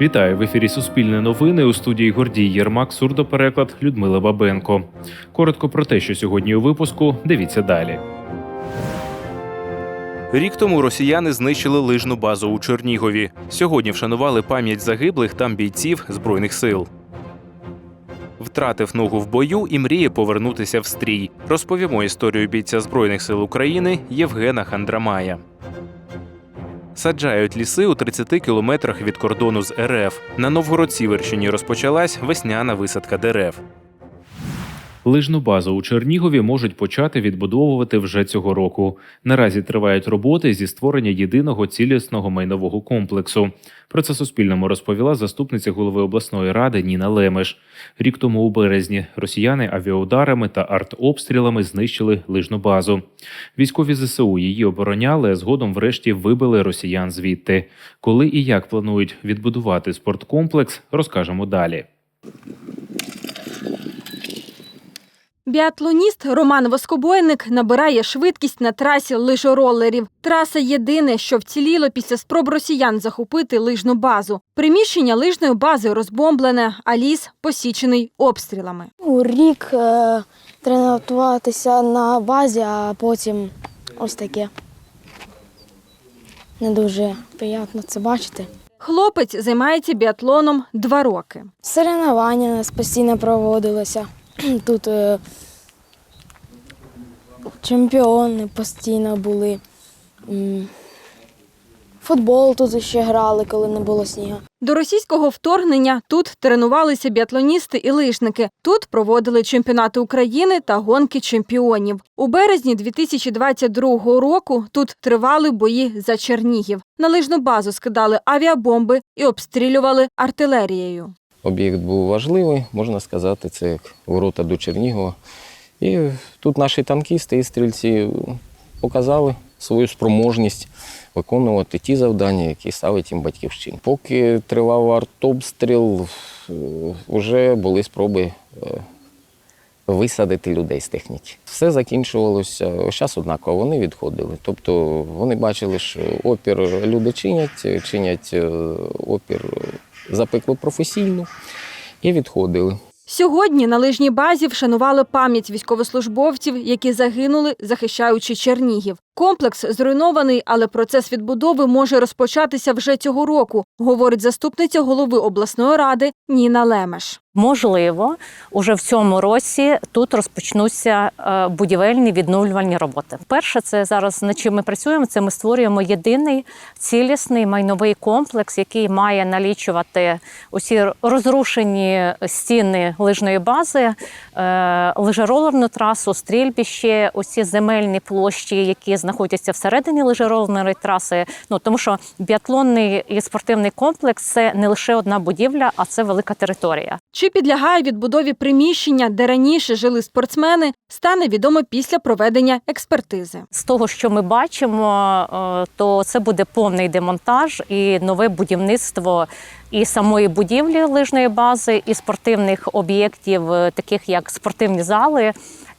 Вітаю в ефірі Суспільне новини у студії Гордій Єрмак, сурдопереклад Людмила Бабенко. Коротко про те, що сьогодні у випуску. Дивіться далі. Рік тому росіяни знищили лижну базу у Чернігові. Сьогодні вшанували пам'ять загиблих там бійців збройних сил. Втратив ногу в бою і мріє повернутися в стрій. Розповімо історію бійця збройних сил України Євгена Хандрамая. Саджають ліси у 30 кілометрах від кордону з РФ. На Новгород-Сіверщині розпочалась весняна висадка дерев. Лижну базу у Чернігові можуть почати відбудовувати вже цього року. Наразі тривають роботи зі створення єдиного цілісного майнового комплексу. Про це Суспільному розповіла заступниця голови обласної ради Ніна Лемеш. Рік тому у березні росіяни авіаударами та артобстрілами знищили лижну базу. Військові ЗСУ її обороняли, а згодом врешті вибили росіян звідти. Коли і як планують відбудувати спорткомплекс, розкажемо далі. Біатлоніст Роман Воскобойник набирає швидкість на трасі лижоролерів. Траса єдине, що вціліло після спроб росіян захопити лижну базу. Приміщення лижної бази розбомблене, а ліс посічений обстрілами. У рік е, тренуватися на базі, а потім ось таке. Не дуже приємно це бачити. Хлопець займається біатлоном два роки. Соревнування у нас постійно проводилося. Тут е, чемпіони постійно були. Футбол тут ще грали, коли не було снігу. До російського вторгнення тут тренувалися біатлоністи і лижники. Тут проводили чемпіонати України та гонки чемпіонів. У березні 2022 року тут тривали бої за Чернігів. На лижну базу скидали авіабомби і обстрілювали артилерією. Об'єкт був важливий, можна сказати, це як ворота до Чернігова. І тут наші танкісти і стрільці показали свою спроможність виконувати ті завдання, які ставить їм батьківщина. Поки тривав артобстріл, вже були спроби е, висадити людей з техніки. Все закінчувалося ось час однаково, вони відходили. Тобто вони бачили, що опір люди чинять, чинять е, опір запекло професійно і відходили. Сьогодні на лижній базі вшанували пам'ять військовослужбовців, які загинули, захищаючи Чернігів. Комплекс зруйнований, але процес відбудови може розпочатися вже цього року, говорить заступниця голови обласної ради Ніна Лемеш. Можливо, уже в цьому році тут розпочнуться е, будівельні відновлювальні роботи. Перше, це зараз над чим ми працюємо. Це ми створюємо єдиний цілісний майновий комплекс, який має налічувати усі розрушені стіни лижної бази, е, лижеролерну трасу, стрільбище, усі земельні площі, які знаходяться всередині лижеролерної траси. Ну тому що біатлонний і спортивний комплекс це не лише одна будівля, а це велика територія. Чи підлягає відбудові приміщення, де раніше жили спортсмени, стане відомо після проведення експертизи. З того, що ми бачимо, е, то це буде повний демонтаж і нове будівництво і самої будівлі лижної бази, і спортивних об'єктів, е, таких як спортивні зали.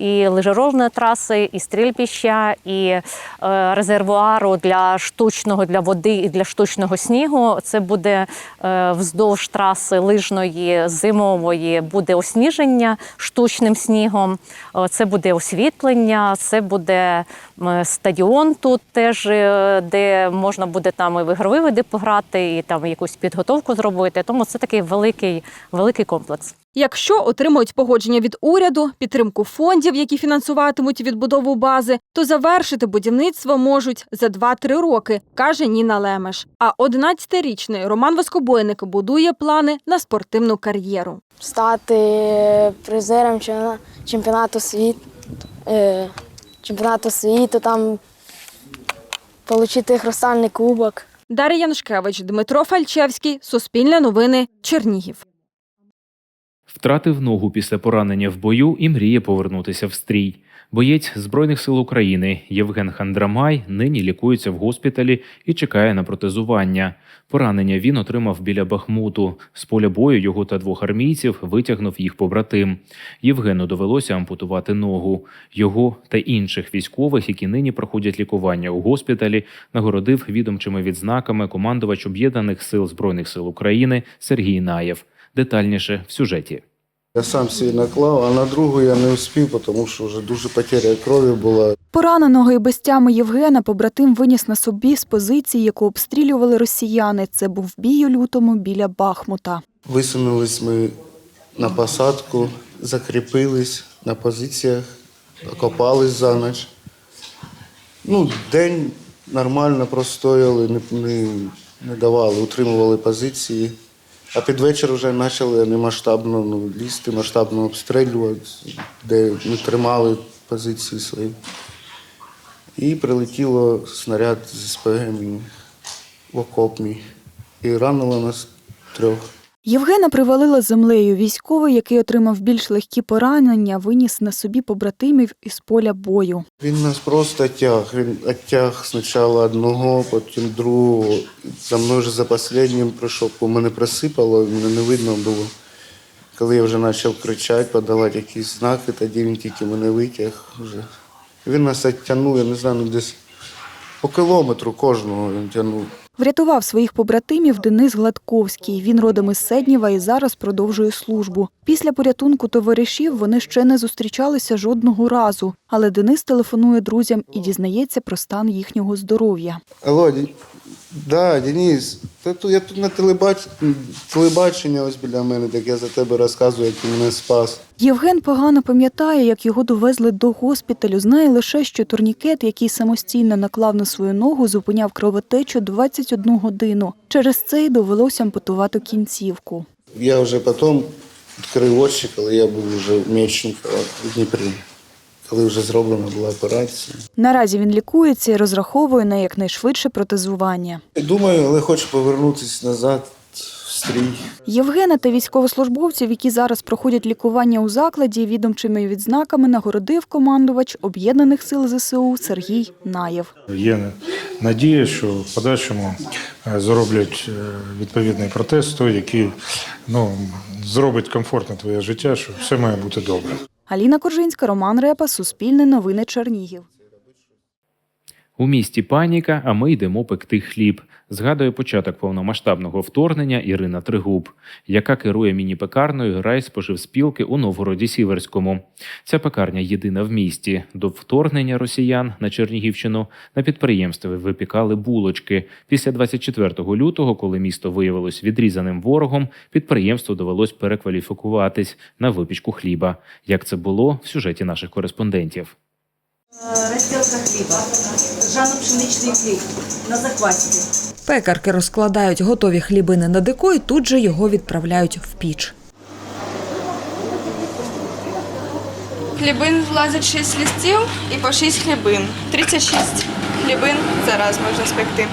І лижерольної траси, і стрільбища, і е, резервуару для штучного для води і для штучного снігу. Це буде е, вздовж траси лижної зимової буде осніження штучним снігом. Е, це буде освітлення, це буде стадіон тут теж, де можна буде там і в ігрові види пограти, і там якусь підготовку зробити. Тому це такий великий, великий комплекс. Якщо отримують погодження від уряду, підтримку фондів, які фінансуватимуть відбудову бази, то завершити будівництво можуть за 2-3 роки, каже Ніна Лемеш. А 11-річний Роман Воскобойник будує плани на спортивну кар'єру. Стати призером чемпіонату світу, е, чемпіонату світу, там отримати хрустальний кубок. Дар'я Янушкевич, Дмитро Фальчевський, Суспільне новини, Чернігів. Втратив ногу після поранення в бою і мріє повернутися в стрій. Боєць Збройних сил України Євген Хандрамай нині лікується в госпіталі і чекає на протезування. Поранення він отримав біля Бахмуту. З поля бою його та двох армійців витягнув їх побратим. Євгену довелося ампутувати ногу. Його та інших військових, які нині проходять лікування у госпіталі, нагородив відомчими відзнаками командувач об'єднаних сил збройних сил України Сергій Наєв. Детальніше в сюжеті. Я сам собі наклав, а на другу я не успів, тому що вже дуже потеря крові була. Пораненого і без тями Євгена побратим виніс на собі з позиції, яку обстрілювали росіяни. Це був бій у лютому біля Бахмута. Висунулись ми на посадку, закріпились на позиціях, окопались за ніч. Ну, день нормально простояли, не, не, не давали, утримували позиції. А під вечір вже почали немасштабно ну, лізти, масштабно обстрілювати, де ми тримали позиції свої. І прилетіло снаряд з СПГ мені в окоп мій. І ранило нас трьох. Євгена привалило землею. Військовий, який отримав більш легкі поранення, виніс на собі побратимів із поля бою. Він нас просто тяг. Він оттяг спочатку одного, потім другого. За мною вже за останнім прийшов, бо мене присипало, мене не видно було. Коли я вже почав кричати, подавати якісь знаки, тоді він тільки мене витяг вже. Він нас тягнув, я не знаю, ну десь по кілометру кожного він тягнув. Врятував своїх побратимів Денис Гладковський. Він родом із Седніва і зараз продовжує службу. Після порятунку товаришів вони ще не зустрічалися жодного разу. Але Денис телефонує друзям і дізнається про стан їхнього здоров'я. Алло, да, Денис, я тут на телебач... телебачення ось біля мене, так я за тебе розказую, як ти мене спас. Євген погано пам'ятає, як його довезли до госпіталю. Знає лише, що турнікет, який самостійно наклав на свою ногу, зупиняв кровотечу 21 годину. Через це й довелося ампутувати кінцівку. Я вже потім відкрив очі, коли я був вже в Мечникова в Дніпрі, коли вже зроблена була операція. Наразі він лікується і розраховує на якнайшвидше протезування. Думаю, але хочу повернутися назад стрій. Євгена та військовослужбовців, які зараз проходять лікування у закладі, відомчими відзнаками нагородив командувач об'єднаних сил ЗСУ Сергій Наєв. Є надія, що в подальшому е, зроблять е, відповідний протез, той, який ну, зробить комфортне твоє життя, що все має бути добре. Аліна Коржинська, Роман Репа, Суспільне новини Чернігів. У місті паніка, а ми йдемо пекти хліб. Згадує початок повномасштабного вторгнення Ірина Тригуб, яка керує міні-пекарною райспоживспілки у Новгороді Сіверському. Ця пекарня єдина в місті. До вторгнення росіян на Чернігівщину на підприємстві випікали булочки. Після 24 лютого, коли місто виявилось відрізаним ворогом, підприємству довелось перекваліфікуватись на випічку хліба. Як це було в сюжеті наших кореспондентів. Розділка хліба, ржано-пшеничний хліб на заквасці. Пекарки розкладають готові хлібини на дико і тут же його відправляють в піч. Хлібин влазить 6 листів і по 6 хлібин. 36 хлібин зараз можна спекти.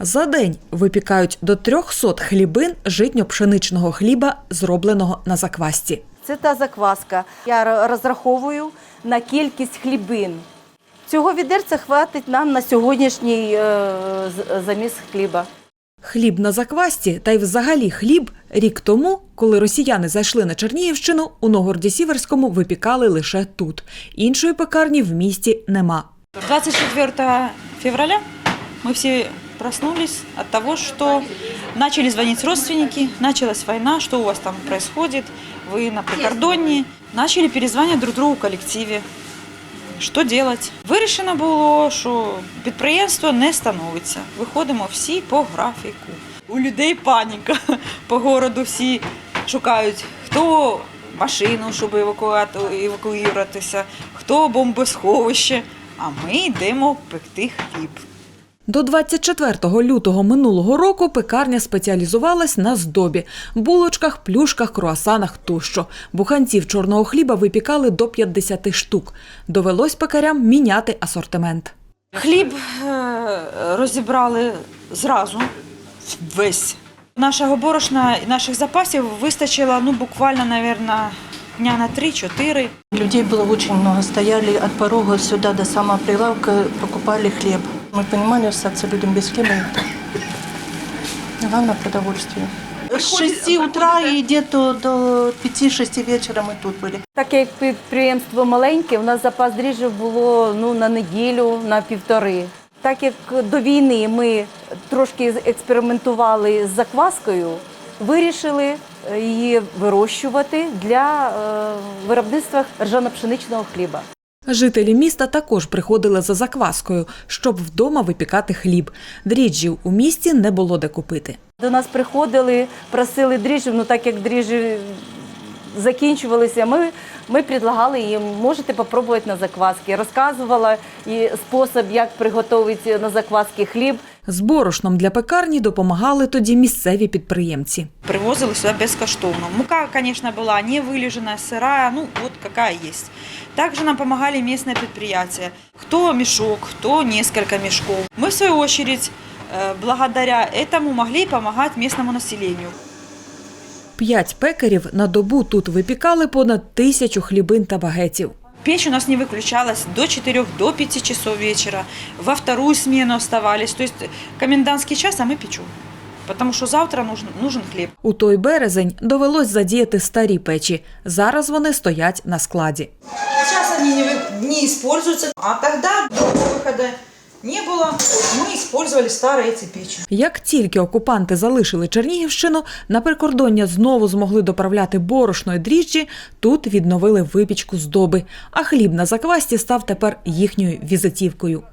За день випікають до 300 хлібин житньо-пшеничного хліба, зробленого на заквасці. Це та закваска. Я розраховую на кількість хлібин. Цього відерця хватить нам на сьогоднішній е, з- заміс хліба. Хліб на заквасці та й взагалі хліб рік тому, коли росіяни зайшли на Чернігівщину, у Новгороді Сіверському випікали лише тут. Іншої пекарні в місті нема. 24 февраля мы все проснулись от того, что начали звонить родственники, началась война, что у вас там происходит, вы на прикордонні. Начали перезванивать друг другу в колективі. Що делать? Вирішено було, що підприємство не становиться. Виходимо всі по графіку. У людей паніка. По городу всі шукають, хто машину, щоб евакуюватися, хто бомбосховище. А ми йдемо пекти хліб. До 24 лютого минулого року пекарня спеціалізувалась на здобі – булочках, плюшках, круасанах тощо. Буханців чорного хліба випікали до 50 штук. Довелось пекарям міняти асортимент. Хліб е, розібрали зразу весь. Нашого борошна і наших запасів вистачило ну, буквально, мабуть, дня на 3-4. Людей было очень много. Стояли от порога сюда до самого прилавка, покупали хлеб. Мы понимали, остаться людям без хлеба. это Главное продовольствие. С 6 утра и где-то до 5-6 вечера мы тут были. Так як підприємство маленьке, у нас запас дріжджів було ну, на неділю, на півтори. Так як до війни ми трошки експериментували з закваскою, вирішили е, її вирощувати для е, виробництва ржано-пшеничного хліба. Жителі міста також приходили за закваскою, щоб вдома випікати хліб. Дріжджів у місті не було де купити. До нас приходили, просили дріжджів, ну так як дріжджі закінчувалися, ми, ми предлагали їм, можете спробувати на закваски. Розказувала і спосіб, як приготувати на закваски хліб. З борошном для пекарні допомагали тоді місцеві підприємці. Привозили сюда бескоштовно. Мука, конечно, была не вылеженная, сырая, ну вот какая есть. Также нам помогали местные предприятия. Кто мешок, кто несколько мешков. Мы, в свою очередь, э, благодаря этому могли помогать местному населению. П'ять пекарів на добу тут випікали понад тисячу хлібин та багетів. Печь у нас не выключалась до 4 до 5 часов вечера. Во вторую смену оставались. То есть комендантский час, а мы печем. Потому что завтра нужен, нужен хлеб. У той березень довелось задіяти старі печі. Зараз вони стоять на складі. Сейчас они не, не используются, а тогда до выхода не было. Мы использовали старые эти печи. Як тільки окупанти залишили Чернігівщину, на прикордоння знову змогли доправляти борошно і дріжджі, тут відновили випічку з доби. А хліб на заквасті став тепер їхньою візитівкою.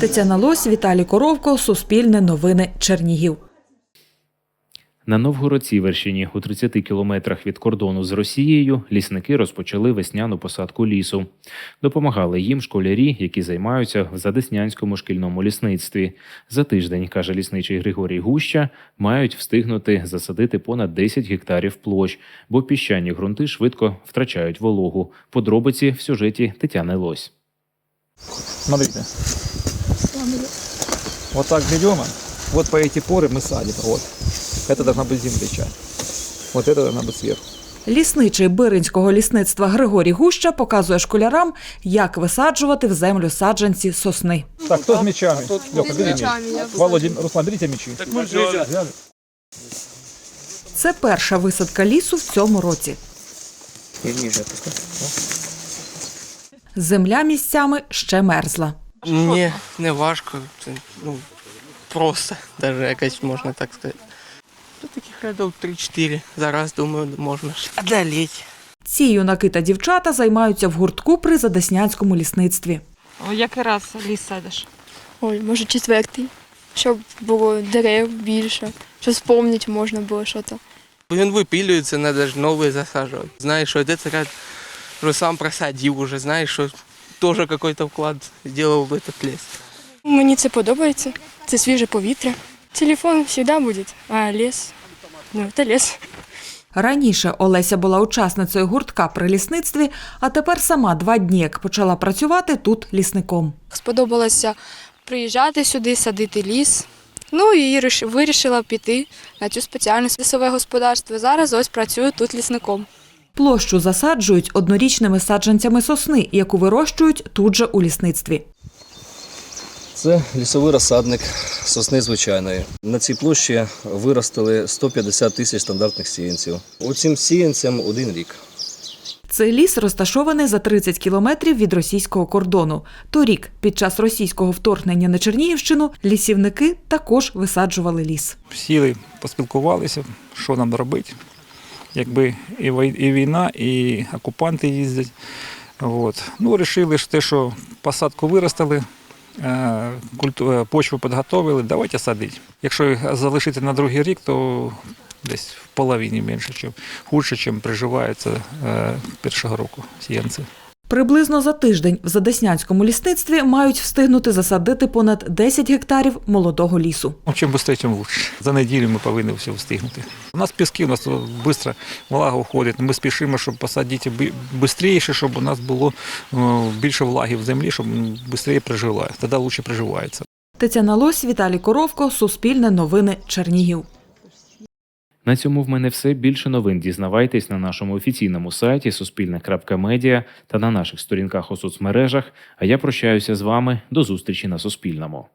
Тетяна Лось, Віталій Коровко, Суспільне новини, Чернігів. На Новгород-Сіверщині, у 30 кілометрах від кордону з Росією, лісники розпочали весняну посадку лісу. Допомагали їм школярі, які займаються в Задеснянському шкільному лісництві. За тиждень, каже лісничий Григорій Гуща, мають встигнути засадити понад 10 гектарів площ, бо піщані ґрунти швидко втрачають вологу. Подробиці в сюжеті Тетяни Лось. Смотрите. Вот так берем, вот по эти поры мы садим. Вот. Это должна быть земляча. Вот это должна быть сверху. Лісничий Биринського лісництва Григорій Гуща показує школярам, як висаджувати в землю саджанці сосни. Так, кто с мечами? Лёха, бери меч. Володя, Руслан, берите мечи. Взяли. Це перша висадка лісу в цьому році. Земля місцями ще мерзла. Ні, не важко. Це ну, просто, навіть якось можна так сказати. Таких рядів 3-4. Зараз, думаю, можна ж одоліти. Ці юнаки та дівчата займаються в гуртку при Задеснянському лісництві. Який раз ліс садиш? Ой, може четвертий, щоб було дерев більше, щоб спомнити можна було щось. Він випилюється, треба ж новий засаджувати. Знаєш, що це ряд вже сам просадив уже, знаєш, що теж якийсь вклад зробив в этот ліс. Мені це подобається, це свіже повітря. Телефон завжди буде, а ліс, ну, це ліс. Раніше Олеся була учасницею гуртка при лісництві, а тепер сама два дні як почала працювати тут лісником. Сподобалося приїжджати сюди, садити ліс. Ну і вирішила піти на цю спеціальність лісове господарство. Зараз ось працюю тут лісником. Площу засаджують однорічними саджанцями сосни, яку вирощують тут же у лісництві. Це лісовий розсадник сосни звичайної. На цій площі виростили 150 тисяч стандартних сіянців. Оцім сіянцям один рік. Цей ліс розташований за 30 кілометрів від російського кордону. Торік, під час російського вторгнення на Чернігівщину, лісівники також висаджували ліс. Сіли, поспілкувалися, що нам робити. Якби і війна, і окупанти їздять. От. Ну, вирішили, що те, що посадку виростили, почву підготовили, давайте садити. Якщо залишити на другий рік, то десь в половині менше, чим хуже, ніж приживаються е, першого року сіянці. Приблизно за тиждень в Задеснянському лісництві мають встигнути засадити понад 10 гектарів молодого лісу. Ну, чим швидше, тим краще. За неділю ми повинні все встигнути. У нас піски, у нас швидко влага уходить. Ми спішимо, щоб посадити швидше, щоб у нас було більше влаги в землі, щоб швидше приживає. Тоді краще приживається. Тетяна Лось, Віталій Коровко, Суспільне новини Чернігів. На цьому в мене все. Більше новин дізнавайтесь на нашому офіційному сайті суспільне.медіа та на наших сторінках у соцмережах. А я прощаюся з вами. До зустрічі на Суспільному.